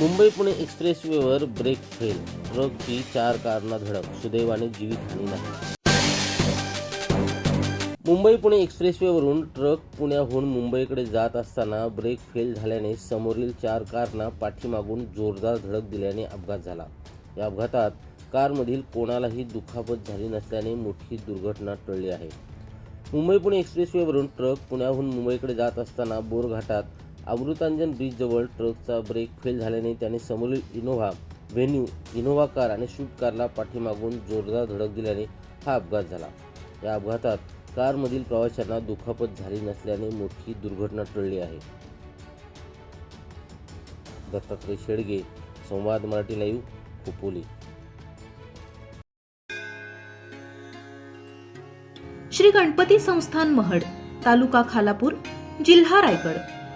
मुंबई पुणे एक्सप्रेसवेवर brake fail. ट्रकची चार कारना धडक. सुदैवाने जीवितहानी नाही. मुंबई पुणे एक्सप्रेसवेवरून ट्रक पुण्याहून मुंबईकडे जात असताना ब्रेक फेल झाल्याने समोरील चार कारना पाठीमागून जोरदार धडक दिल्याने अपघात झाला. या अपघातात कारमधील कोणालाही दुखापत झाली नसल्याने मोठी दुर्घटना टळली आहे. मुंबई पुणे एक्सप्रेसवेवरून ट्रक पुण्याहून मुंबईकडे जात असताना बोरघाटात अमृतांजन ब्रिजजवळ ट्रकचा ब्रेक फेल झाल्याने त्याने समोरील इनोव्हा व्हेन्यू इनोव्हा कार आणि स्विफ्ट कारला पाठीमागून जोरदार धडक दिल्याने हा अपघात झाला. या अपघातात कारमधील प्रवाशांना दुखापत झाली नसल्याने मोठी दुर्घटना टळली आहे. दत्तात्रय शेडगे संवाद मराठी लाईव्ह खोपोली. श्री गणपती संस्थान महड तालुका खालापूर जिल्हा रायगड.